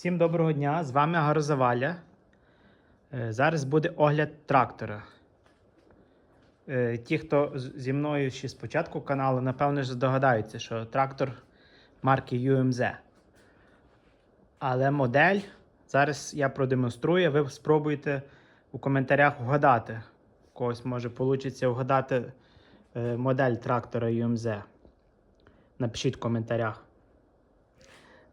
Всім доброго дня! З вами Гарозаваля. Е, Зараз буде огляд трактора. Е, Ті, хто зі мною ще з початку каналу, напевно здогадаються, що трактор марки UMZ. Але модель зараз я продемонструю, ви спробуєте у коментарях вгадати. Когось може вийде вгадати е, модель трактора UMZ. Напишіть в коментарях.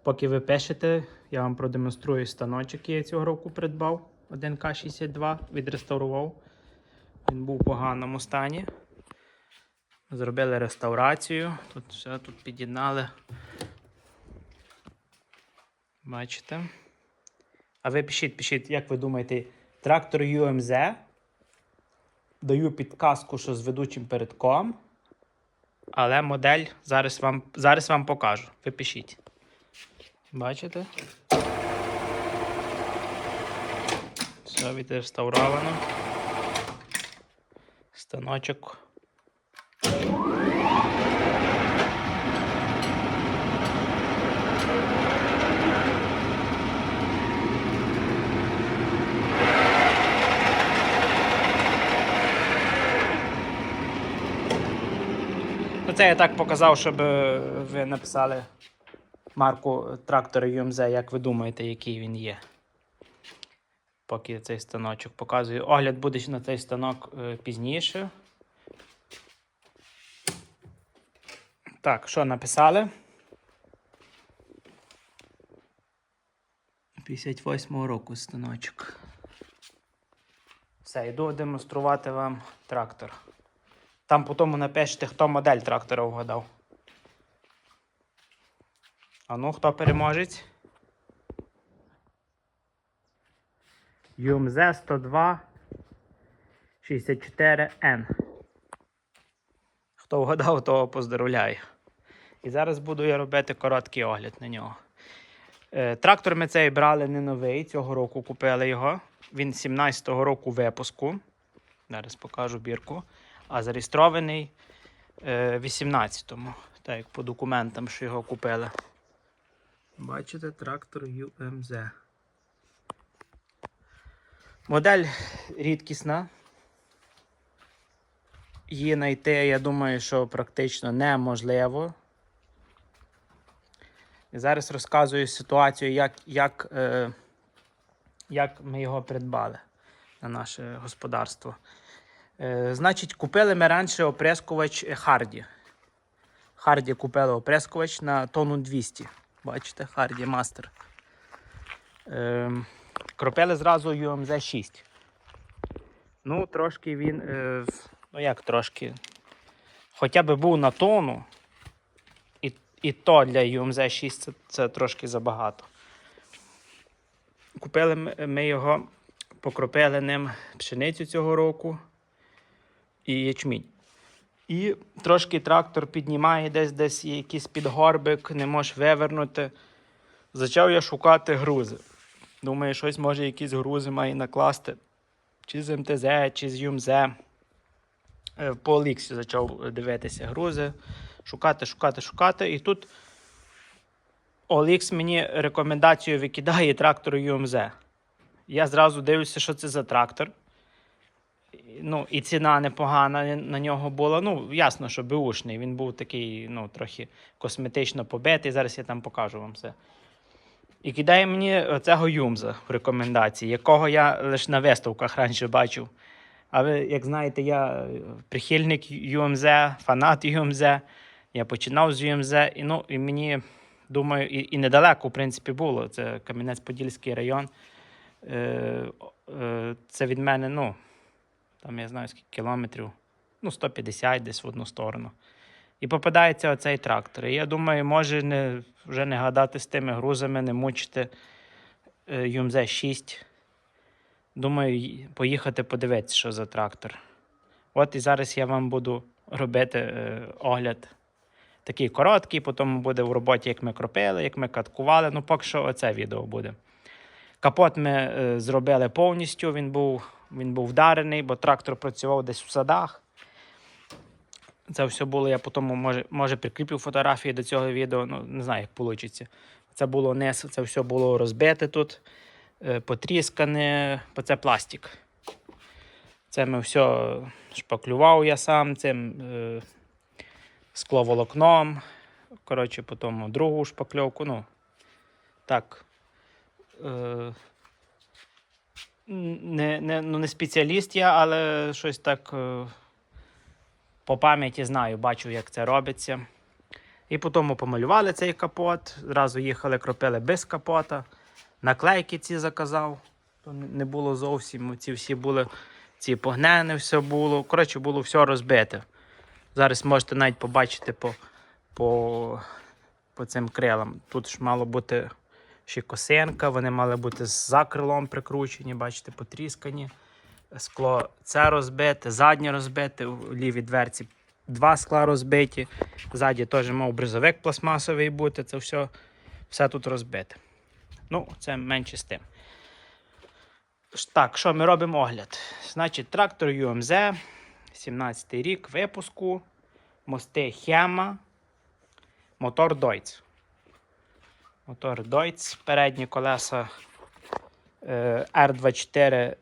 Поки ви пишете, я вам продемонструю станочок, який я цього року придбав. 1К62 відреставрував. Він був в поганому стані. Зробили реставрацію. Тут все тут під'єднали. Бачите? А ви пишіть, пишіть, як ви думаєте, трактор UMZ. Даю підказку, що з ведучим передком. Але модель зараз вам, зараз вам покажу. Ви пишіть. Бачите? Все відреставровано. Станочок. Це я так показав, щоб е, ви написали марку трактора UMZ, як ви думаєте, який він є. Поки цей станочок показую. Огляд буде на цей станок е, пізніше. Так, що написали? 58-го року станочок. Все, йду демонструвати вам трактор. Там по тому напишете, хто модель трактора вгадав. А ну, хто переможець? UMZ 102 64N. Хто вгадав, того поздравляю. І зараз буду я робити короткий огляд на нього. Е, Трактор ми цей брали не новий, цього року купили його. Він 17-го року випуску. Зараз покажу бірку. А зареєстрований е, 18-му. Так як по документам, що його купили. Бачите, трактор UMZ. Модель рідкісна. Її знайти, я думаю, що практично неможливо. І зараз розказую ситуацію, як, як, е, як ми його придбали на наше господарство. Е, значить, купили ми раніше оприскувач Харді. Харді купили оприскувач на тонну 200. Бачите, Харді Мастер. Ем, кропили зразу UMZ 6. Ну, трошки він. Е, ну як трошки. Хоча б був на тонну. І, і то для UMZ 6 це, це трошки забагато. Купили ми- ми його, покропили ним пшеницю цього року і ячмінь. І трошки трактор піднімає десь десь є якийсь підгорбик, не можеш вивернути. Почав я шукати грузи. Думаю, щось може якісь грузи має накласти. Чи з МТЗ, чи з ЮМЗ. Е, По Оліксі почав дивитися грузи, шукати, шукати, шукати. І тут Олікс мені рекомендацію викидає трактору ЮМЗ. Я зразу дивлюся, що це за трактор. Ну, і ціна непогана на нього була. Ну, ясно, що беушний. Він був такий, ну, трохи косметично побитий. Зараз я там покажу вам все. І кидає мені цього Юмза в рекомендації, якого я лише на виставках раніше бачив. А ви, як знаєте, я прихильник UMZ, фанат UMZ. Я починав з UMZ, і, ну, і мені, думаю, і, і недалеко, в принципі, було. Це Кам'янець-Подільський район. Е, е, це від мене, ну, там я знаю скільки кілометрів, ну, 150 десь в одну сторону. І попадається оцей трактор. І я думаю, може не, вже не гадати з тими грузами, не мучити е, UMZ 6. Думаю, поїхати подивитися, що за трактор. От і зараз я вам буду робити е, огляд такий короткий, потім буде в роботі, як ми кропили, як ми каткували. Ну, поки що оце відео буде. Капот ми е, зробили повністю, він був, він був вдарений, бо трактор працював десь в садах. Це все було, я потім може, може прикріплю фотографії до цього відео, ну не знаю, як вийде. Це було низ, це все було розбите тут, е, потріскане, бо це пластик. Це ми все шпаклював я сам цим е, скловолокном. Коротше, потім другу шпакльовку. Ну, так. Е, не, не, ну, не спеціаліст я, але щось так е, по пам'яті знаю, бачу, як це робиться. І потім помалювали цей капот. Зразу їхали, кропили без капота. Наклейки ці заказав. Не було зовсім. Ці всі були ці погнени, все було. Коротше, було все розбите. Зараз можете навіть побачити по, по, по цим крилам. Тут ж мало бути ще косинка, вони мали бути з закрилом прикручені, бачите, потріскані. Скло це розбите, заднє розбите, у лівій дверці два скла розбиті. Ззаді теж мав бризовик пластмасовий бути. Це все, все тут розбите. Ну, це менше з тим. Так, що ми робимо огляд? Значить, трактор UMZ, 17 рік випуску, мости Хема, мотор Deutz. Мотор Deutz, передні колеса е, R24,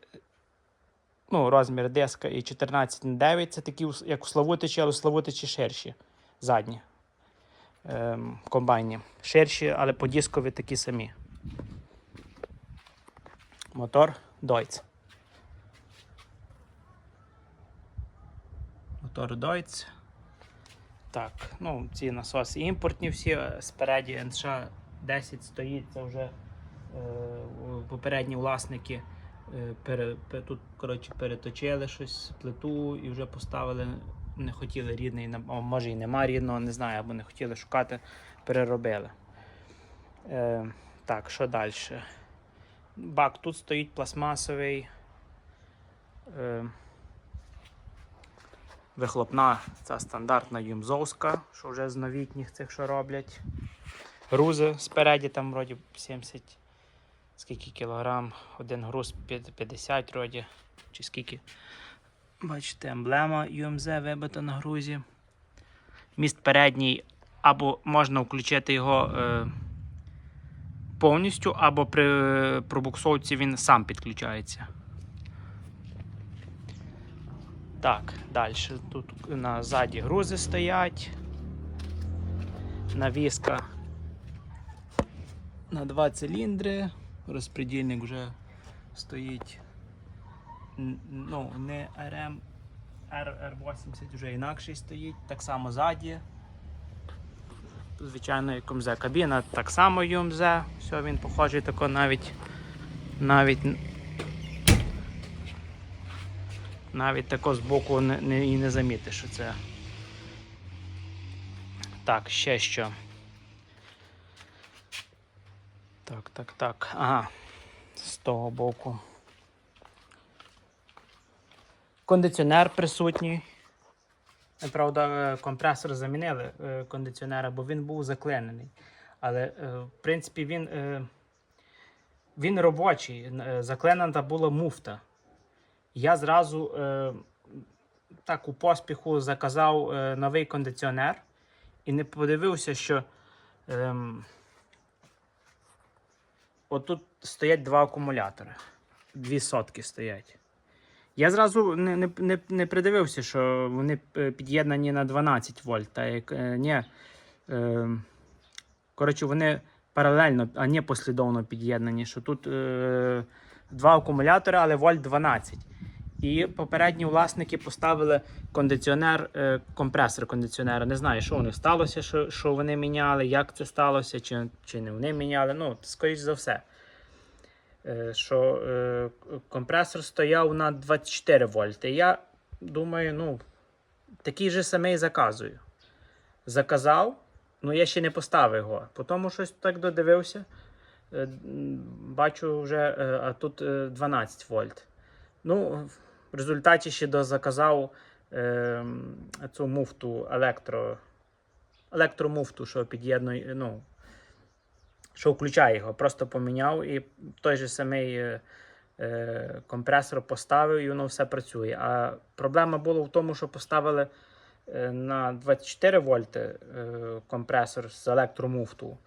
ну, розмір диска і 14 на 9. Це такі, як у Славутичі, але у Славутичі ширші. Задні ем, комбайні. Ширші, але по дискові такі самі. Мотор Deutz. Мотор Deutz. Так, ну, ці насоси імпортні всі. Спереді НШ 10 стоїть, це вже е, попередні власники. е, Пере, пе- тут, коротше, переточили щось, плиту і вже поставили. Не хотіли рідний, о, може і нема рідного, не знаю, або не хотіли шукати, переробили. Е, так, що далі? Бак тут стоїть пластмасовий. Е, вихлопна ця стандартна юмзовська, що вже з новітніх цих, що роблять. Грузи спереді там вроді 70. Скільки кілограм? Один груз 50 вроді. Чи скільки. Бачите, емблема UMZ вибита на грузі. Міст передній, або можна включити його е, повністю, або при пробуксовці він сам підключається. Так, далі. Тут на ззаді грузи стоять. Навіска на два циліндри. Розпредільник вже стоїть. Ну, не RM, RR80 вже інакший стоїть. Так само ззаді. Звичайно, як МЗ. Кабіна так само ЮМЗ. Все, він похожий тако навіть навіть навіть тако збоку не, не, і не замітиш, що це. Так, ще що. Так, так, так. Ага. З того боку. Кондиціонер присутній. Е, Правда, е, компресор замінили е, кондиціонера, бо він був заклинений. Але, в принципі, він, він робочий. Заклинена була муфта. Я зразу так у поспіху заказав новий кондиціонер і не подивився, що. Отут стоять два акумулятори. Дві сотки стоять. Я зразу не, не, не, не придивився, що вони е, під'єднані на 12 вольт. Та як, е, ні, е, коротше, вони паралельно, а не послідовно під'єднані. Що тут е, два акумулятори, але вольт 12. І попередні власники поставили кондиціонер, е, компресор кондиціонера. Не знаю, що у них сталося, що, що вони міняли, як це сталося, чи, чи не вони міняли. Ну, скоріш за все. Е, що е, компресор стояв на 24 вольти. Я думаю, ну, такий же самий заказую. Заказав, ну я ще не поставив його. Потім щось так додивився. Бачу вже, а тут е, 12 вольт. Ну, в результаті ще дозаказав е, цю муфту електро, електромуфту, що під'єднує, ну, що включає його. Просто поміняв і той же самий е, е, компресор поставив, і воно все працює. А проблема була в тому, що поставили е, на 24 вольти е, компресор з електромуфту.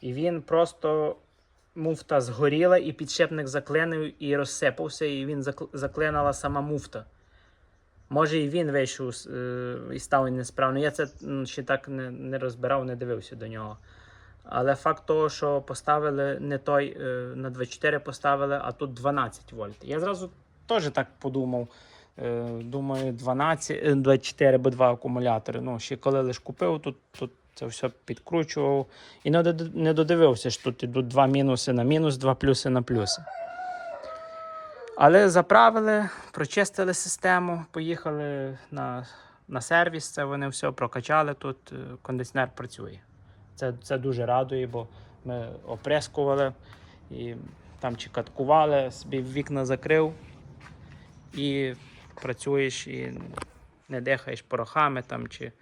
І він просто муфта згоріла, і підшипник заклинив і розсипався, і він закл- заклинила сама муфта. Може, і він вийшов е, і став несправно. Я це ще так не, не розбирав, не дивився до нього. Але факт того, що поставили не той е, на 24 поставили, а тут 12 вольт. Я зразу теж так подумав. Е, Думаю, 12, е, 24, бо два акумулятори. Ну, ще коли лиш купив, тут, тут це все підкручував. І не, додивився, що тут ідуть два мінуси на мінус, два плюси на плюси. Але заправили, прочистили систему, поїхали на, на сервіс, це вони все прокачали тут, е, кондиціонер працює. Це, це дуже радує, бо ми оприскували і там чи каткували, собі вікна закрив і працюєш і не дихаєш порохами там, чи,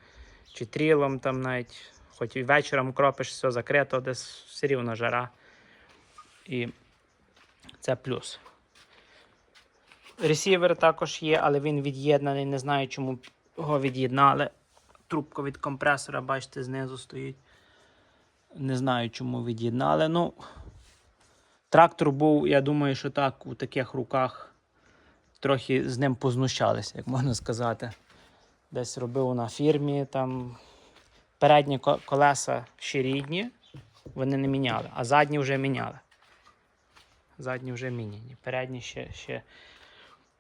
чи трілом, там навіть, хоч і вечором кропиш, все закрито, десь все рівно жара. І це плюс. Ресівер також є, але він від'єднаний. Не знаю, чому його від'єднали. Трубка від компресора, бачите, знизу стоїть. Не знаю, чому від'єднали. Ну, трактор був, я думаю, що так, у таких руках трохи з ним познущалися, як можна сказати. Десь робив на фірмі. Там передні колеса ще рідні, вони не міняли, а задні вже міняли. Задні вже міняні. Передні ще, ще,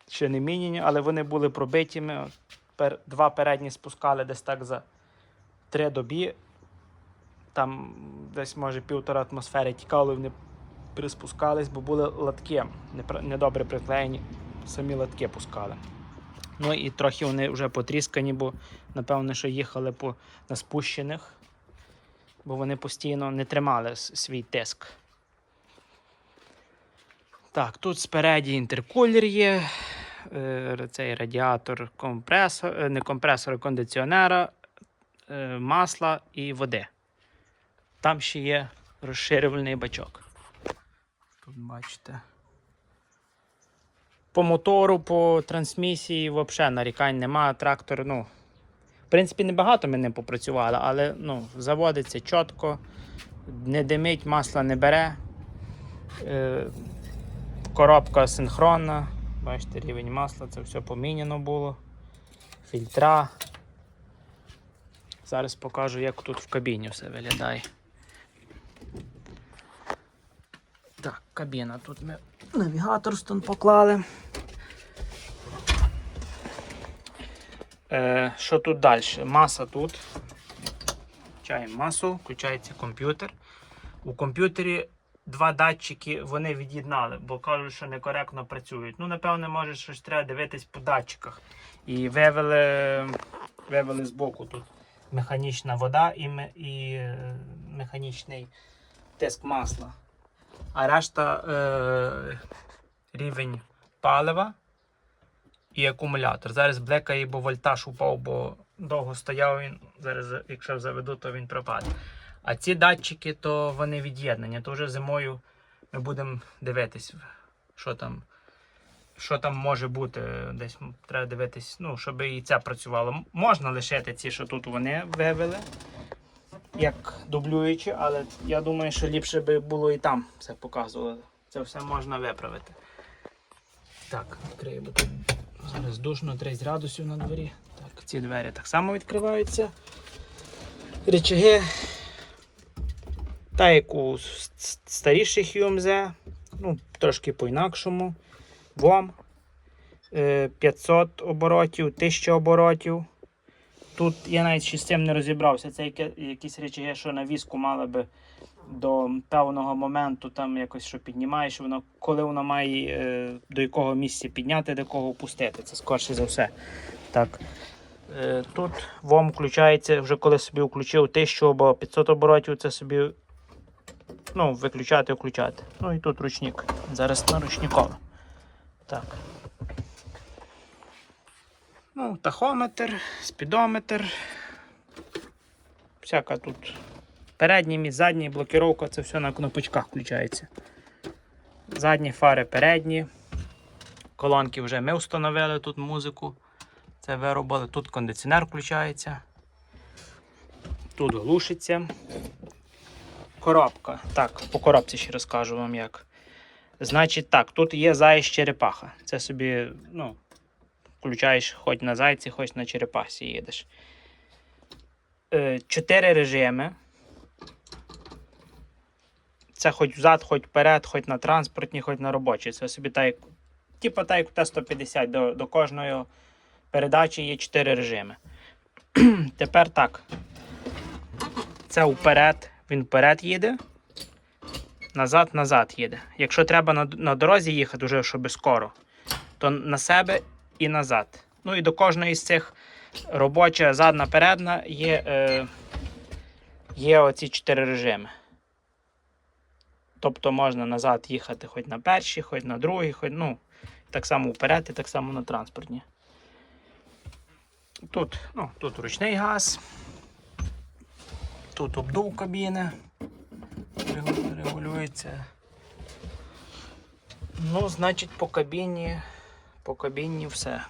ще не міняні, але вони були пробитими. Два передні спускали десь так за три добі. Там десь, може, півтора атмосфери тікало, вони приспускались, бо були латки недобре приклеєні, самі латки пускали. Ну і трохи вони вже потріскані, бо напевно, що їхали по на спущених, бо вони постійно не тримали свій тиск. Так, тут спереді інтеркулер є, е, цей радіатор компресор, е, не компресора, кондиціонера, е, масла і води. Там ще є розширювальний бачок. Тут бачите. По мотору, по трансмісії взагалі нарікань немає. Трактор, ну, в принципі, небагато ми ним попрацювали, але ну, заводиться чітко, не димить, масла не бере. Е, коробка синхронна. Бачите, рівень масла, це все поміняно було. Фільтра. Зараз покажу, як тут в кабіні все виглядає. Так, кабіна. Тут ми навігатор стон поклали. Е, що тут далі? Маса тут. Включаємо масу, включається комп'ютер. У комп'ютері два датчики вони від'єднали, бо кажуть, що некоректно працюють. Ну, напевне, може, щось треба дивитись по датчиках. І вивели, вивели збоку тут механічна вода і, і е, механічний тиск масла. А решта е, рівень палива і акумулятор. Зараз блекає, бо вольтаж упав, бо довго стояв він. Зараз, якщо заведу, то він пропаде. А ці датчики, то вони від'єднані. То вже зимою ми будемо дивитись, що там, що там може бути. Десь треба дивитись, ну, щоб і це працювало. Можна лишити ці, що тут вони вивели, як дублюючі, але я думаю, що ліпше би було і там все показувало. Це все можна виправити. Так, відкрию, бо тут зараз душно 30 градусів на дворі. Так, ці двері так само відкриваються. Речаги та як у старіших UMZ, ну, трошки по-інакшому. ВОМ е, 500 оборотів, 1000 оборотів. Тут я навіть ще з цим не розібрався. Це якісь речі, що на візку мали би до певного моменту, там якось що піднімаєш, воно, коли воно має е, до якого місця підняти, до якого опустити. Це скорше за все. Так. Е, тут ВОМ включається, вже коли собі включив 1000 або 500 оборотів, це собі ну, виключати, включати. Ну і тут ручник. Зараз на ручникове. Так. Ну, тахометр, спідометр. Всяка тут передній міст, задній, блокіровка, це все на кнопочках включається. Задні фари передні. Колонки вже ми встановили тут музику. Це виробили. Тут кондиціонер включається. Тут глушиться. коробка. Так, по коробці ще розкажу вам як. Значить, так, тут є заєць черепаха. Це собі, ну, включаєш хоч на зайці, хоч на черепахі їдеш. Е, Чотири режими. Це хоч взад, хоч вперед, хоч на транспортній, хоч на робочій. Це собі так, типу так, як Т-150. До, до кожної передачі є 4 режими. Тепер так. Це вперед, він вперед їде. Назад, назад їде. Якщо треба на, на дорозі їхати, вже щоб скоро, то на себе і назад. Ну і до кожної з цих робоча, задна, передна є, е, є оці чотири режими. Тобто можна назад їхати хоч на першій, хоч на другій, хоч, ну, так само вперед і так само на транспортні. Тут, ну, тут ручний газ, тут обдув кабіни регулюється. Ну, значить, по кабіні, по кабіні все.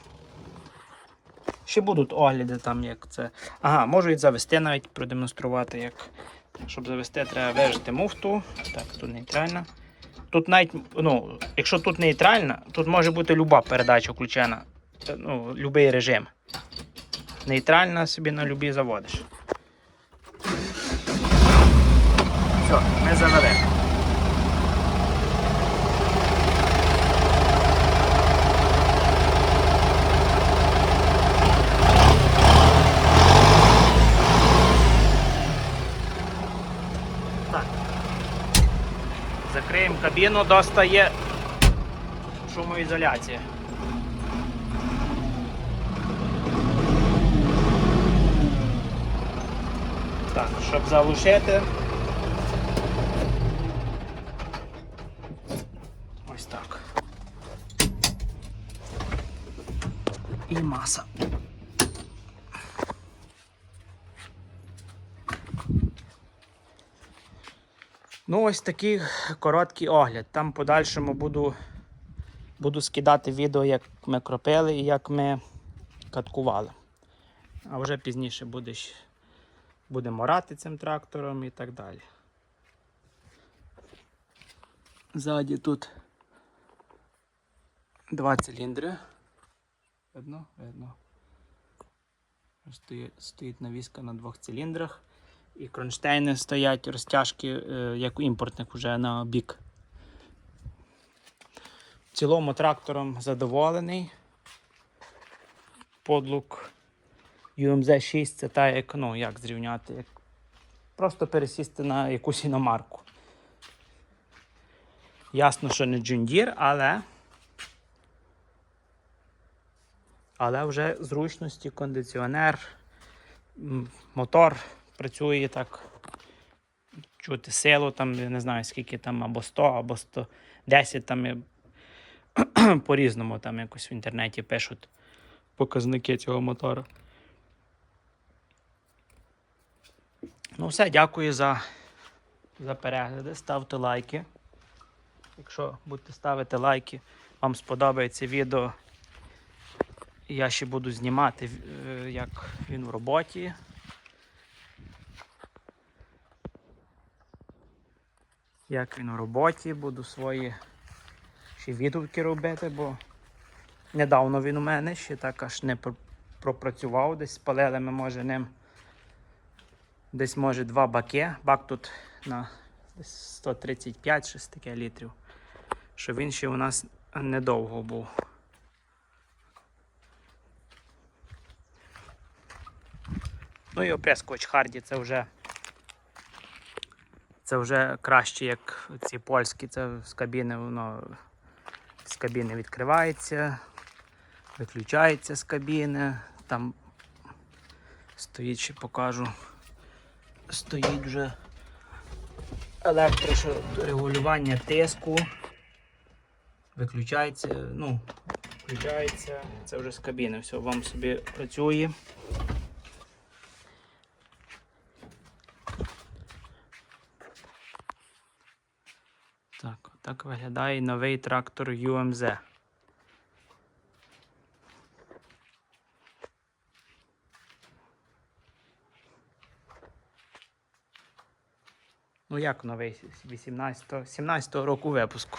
Ще будуть огляди там, як це. Ага, можу і завести навіть продемонструвати, як. Щоб завести, треба вижити муфту. Так, тут нейтральна. Тут навіть, ну, якщо тут нейтральна, тут може бути люба передача включена. Ну, будь-який режим. Нейтральна собі на любі заводиш. Все, ми завели. Так. Кабіну, достає шумоізоляція. Так, щоб заглушити. Ось так. І маса. Ну, ось такий короткий огляд. Там подальшому буду, буду скидати відео, як ми кропили і як ми каткували. А вже пізніше будеш, будемо орати цим трактором і так далі. Ззаді тут два циліндри. Видно? Видно. Стоїть навіска на двох циліндрах. І кронштейни стоять розтяжки, е, як у імпортних вже на бік. В цілому трактором задоволений. Подлук UMZ 6 це та як, ну, як зрівняти, як просто пересісти на якусь іномарку. Ясно, що не Deere, але. Але вже зручності, кондиціонер, мотор працює так. Чути силу, там, я не знаю, скільки там, або 100, або 110, там по-різному там якось в інтернеті пишуть показники цього мотора. Ну, все, дякую за, за перегляди. Ставте лайки. Якщо будете ставити лайки, вам сподобається відео. Я ще буду знімати, е, як він в роботі. Як він у роботі, буду свої ще відгуки робити, бо недавно він у мене ще так аж не пропрацював. Десь спалили ми може ним десь може два баки. Бак тут на 135 щось таке літрів. Що він ще у нас недовго був. Ну і оприскувач Харді це вже це вже краще, як ці польські. Це з кабіни, воно з кабіни відкривається, виключається з кабіни. Там стоїть, ще покажу. Стоїть вже електрорегулювання тиску. Виключається, ну, включається. Це вже з кабіни. Все, вам собі працює. Виглядає новий трактор UMZ. Ну як новий? 18 17 року випуску.